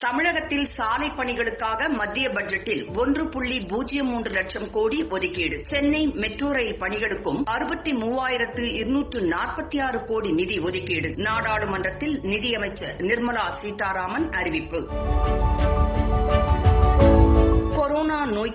தமிழகத்தில் சாலை பணிகளுக்காக மத்திய பட்ஜெட்டில் ஒன்று புள்ளி பூஜ்ஜியம் மூன்று லட்சம் கோடி ஒதுக்கீடு. சென்னை மெட்ரோ ரயில் பணிகளுக்கும் அறுபத்தி மூவாயிரத்து இருநூற்று நாற்பத்தி ஆறு கோடி நிதி ஒதுக்கீடு. நாடாளுமன்றத்தில் நிதியமைச்சர் நிர்மலா சீதாராமன் அறிவிப்பு.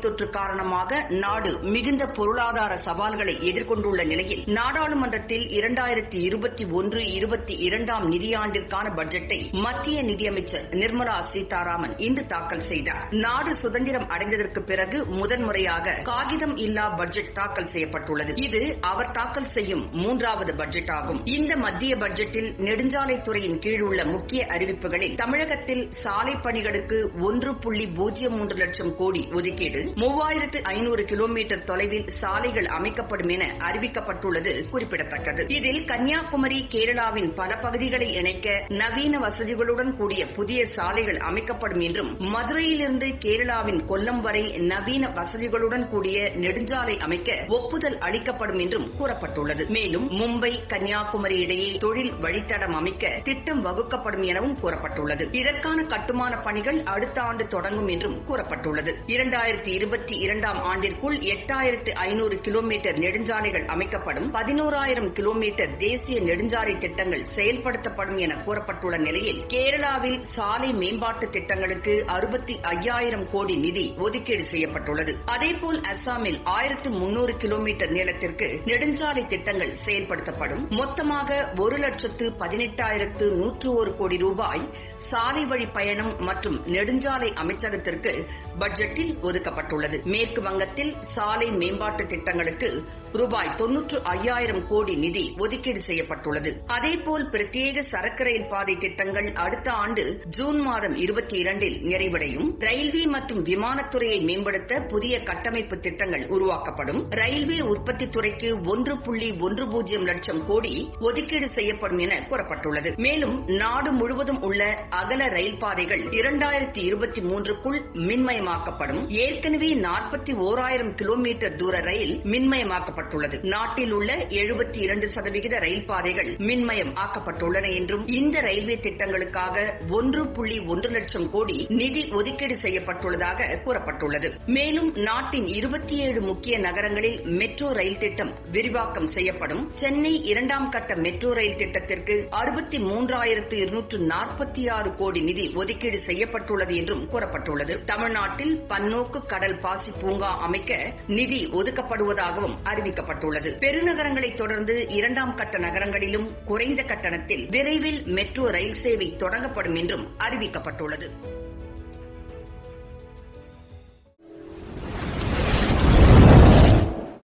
தொற்று காரணமாக நாடு மிகுந்த பொருளாதார சவால்களை எதிர்கொண்டுள்ள நிலையில் நாடாளுமன்றத்தில் இரண்டாயிரத்தி இருபத்தி ஒன்று இருபத்தி இரண்டாம் நிதியாண்டிற்கான பட்ஜெட்டை மத்திய நிதியமைச்சர் நிர்மலா சீதாராமன் இன்று தாக்கல் செய்தார். நாடு சுதந்திரம் அடைந்ததற்கு பிறகு முதன்முறையாக காகிதம் இல்லா பட்ஜெட் தாக்கல் செய்யப்பட்டுள்ளது. இது அவர் தாக்கல் செய்யும் மூன்றாவது பட்ஜெட் ஆகும் இந்த மத்திய பட்ஜெட்டில் நெடுஞ்சாலைத்துறையின் கீழ் உள்ள முக்கிய அறிவிப்புகளில் தமிழகத்தில் சாலை பணிகளுக்கு ஒன்று புள்ளி பூஜ்ஜியம் மூன்று லட்சம் கோடி ஒதுக்கீடு மூவாயிரத்து ஐநூறு கிலோமீட்டர் தொலைவில் சாலைகள் அமைக்கப்படும் என அறிவிக்கப்பட்டுள்ளது குறிப்பிடத்தக்கது. இதில் கன்னியாகுமரி கேரளாவின் பல பகுதிகளை இணைக்க நவீன வசதிகளுடன் கூடிய புதிய சாலைகள் அமைக்கப்படும் என்றும் மதுரையிலிருந்து கேரளாவின் கொல்லம் வரை நவீன வசதிகளுடன் கூடிய நெடுஞ்சாலை அமைக்க ஒப்புதல் அளிக்கப்படும் என்றும் கூறப்பட்டுள்ளது. மேலும் மும்பை கன்னியாகுமரி இடையே தொழில் வழித்தடம் அமைக்க திட்டம் வகுக்கப்படும் எனவும் கூறப்பட்டுள்ளது. இதற்கான கட்டுமான பணிகள் அடுத்த ஆண்டு தொடங்கும் என்றும் கூறப்பட்டுள்ளது. இரண்டாயிரத்தி இருபத்தி இரண்டாம் ஆண்டிற்குள் எட்டாயிரத்து ஐநூறு கிலோமீட்டர் நெடுஞ்சாலைகள் அமைக்கப்படும் பதினோராயிரம் கிலோமீட்டர் தேசிய நெடுஞ்சாலை திட்டங்கள் செயல்படுத்தப்படும் என கூறப்பட்டுள்ள நிலையில் கேரளாவில் சாலை மேம்பாட்டு திட்டங்களுக்கு அறுபத்தி ஐயாயிரம் கோடி நிதி ஒதுக்கீடு செய்யப்பட்டுள்ளது. அதேபோல் அஸ்ஸாமில் ஆயிரத்து முன்னூறு கிலோமீட்டர் நீளத்திற்கு நெடுஞ்சாலை திட்டங்கள் செயல்படுத்தப்படும். மொத்தமாக ஒரு லட்சத்து பதினெட்டாயிரத்து நூற்று ஒரு கோடி ரூபாய் சாலை வழி பயணம் மற்றும் நெடுஞ்சாலை அமைச்சகத்திற்கு பட்ஜெட்டில் அறிவிக்கப்பட்டுள்ளது மேற்கு வங்கத்தில் சாலை மேம்பாட்டு திட்டங்களுக்கு ரூபாய் தொன்னூற்று ஐயாயிரம் கோடி நிதி ஒதுக்கீடு செய்யப்பட்டுள்ளது. அதேபோல் பிரத்யேக சரக்கு ரயில் பாதை திட்டங்கள் அடுத்த ஆண்டு ஜூன் மாதம் இருபத்தி இரண்டில் நிறைவடையும். ரயில்வே மற்றும் விமானத்துறையை மேம்படுத்த புதிய கட்டமைப்பு திட்டங்கள் உருவாக்கப்படும். ரயில்வே உற்பத்தி துறைக்கு ஒன்று புள்ளி ஒன்று பூஜ்ஜியம் லட்சம் கோடி ஒதுக்கீடு செய்யப்படும் என கூறப்பட்டுள்ளது. மேலும் நாடு முழுவதும் உள்ள அகல ரயில் பாதைகள் இரண்டாயிரத்தி இருபத்தி மூன்றுக்குள் மின்மயமாக்கப்படும். ஏற்கனவே ஏற்கனவே நாற்பத்தி ஓராயிரம் கிலோமீட்டர் தூர ரயில் மின்மயமாக்கப்பட்டுள்ளது. நாட்டில் உள்ள எழுபத்தி இரண்டு சதவிகித ரயில் பாதைகள் மின்மயம் ஆக்கப்பட்டுள்ளன என்றும் இந்த ரயில்வே திட்டங்களுக்காக ஒன்று புள்ளி ஒன்று லட்சம் கோடி நிதி ஒதுக்கீடு செய்யப்பட்டுள்ளதாக கூறப்பட்டுள்ளது. மேலும் நாட்டின் இருபத்தி ஏழு முக்கிய நகரங்களில் மெட்ரோ ரயில் திட்டம் விரிவாக்கம் செய்யப்படும். சென்னை இரண்டாம் கட்ட மெட்ரோ ரயில் திட்டத்திற்கு அறுபத்தி மூன்றாயிரத்து இருநூற்று நாற்பத்தி ஆறு கோடி நிதி ஒதுக்கீடு செய்யப்பட்டுள்ளது என்றும் கூறப்பட்டுள்ளது. தமிழ்நாட்டில் பன்னோக்கு கடல் கடல் பாசி பூங்கா அமைக்க நிதி ஒதுக்கப்படுவதாகவும் அறிவிக்கப்பட்டுள்ளது. பெருநகரங்களை தொடர்ந்து இரண்டாம் கட்ட நகரங்களிலும் குறைந்த கட்டணத்தில் விரைவில் மெட்ரோ ரயில் சேவை தொடங்கப்படும் என்றும் அறிவிக்கப்பட்டுள்ளது.